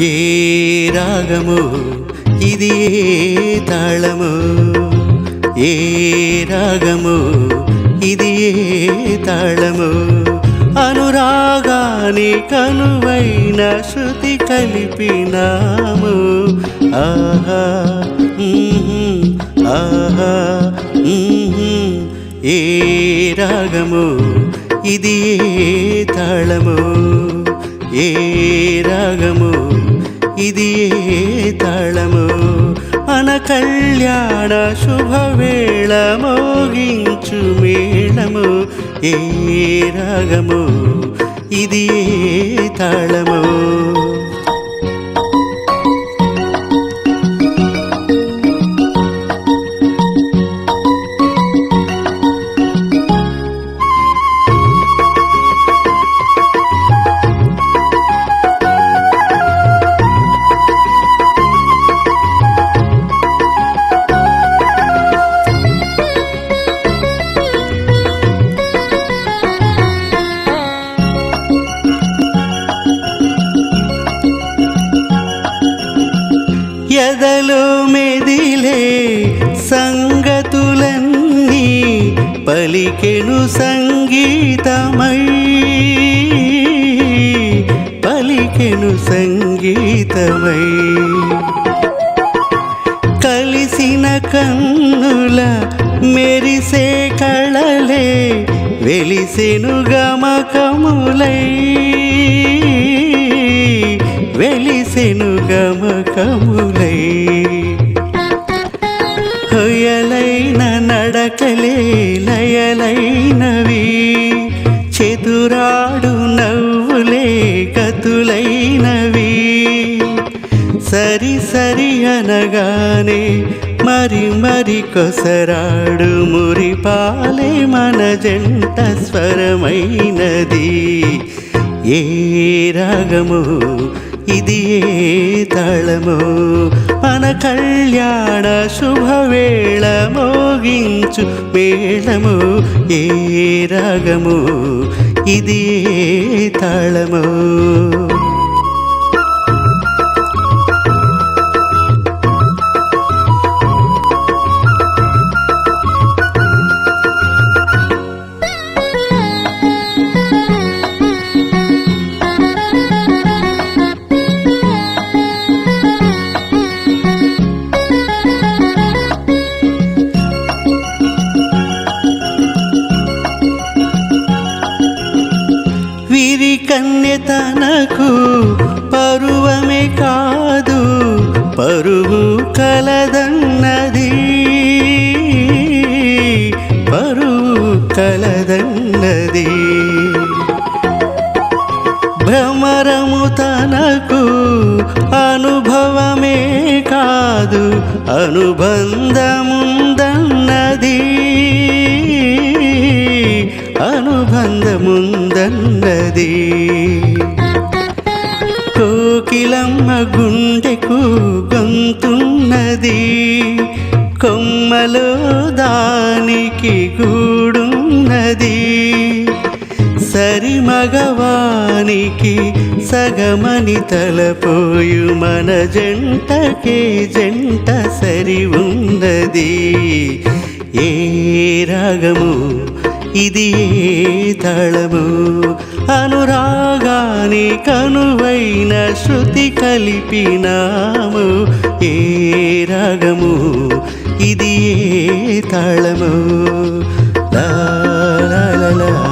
ఏ రాగము? ఇది ఏ తాళము? ఏ రాగము? ఇది ఏ తాళము? అనురాగాని కనువైన శృతి కలిపినాము. ఆహా ఆహా ఏ రాగము? ఇది ఏ తాళము? ఏ రాగము? ఇది తళము. మన కళ్యాణ శుభవేళ మోగించు మేళము. ఏ రాగము? ఇది తళము? పలికెను సంగీతమై. పలికెను సంగీతమై. కలిసిన కన్నుల మెరిసే కళలే వెలిసెను గమకములై. వెలిసెను గమకములై. హొయలైన నడకలే సరి సరి అనగానే మరి మరి కొసరాడు మురిపాలే మన జంట స్వరమైనది. ఏ రాగము? ఇది ఏ తాళము? మన కళ్యాణ శుభవేళ మోగించు మేళము. ఏ రాగము? ఇది ఏ తాళము? కన్యతనకు పరువమే కాదు పరువు కలదన్నది. పరువు కలదన్నది. భ్రమరము తనకు అనుభవమే కాదు అనుబంధముందన్నది. అనుబంధముందన్నది. కోకిలమ్మ గుండెకు గొంతున్నది. కొమ్మలో దానికి గూడున్నది. సరి మగవానికి సగమని తలపోయు మన జంటకే జంట సరి ఉన్నది ఏ రాగము ఇది తళము? అనురాగాని కనువైన శృతి కలిపినాము ఏ రాగము? ఇది తళము? లా లా లా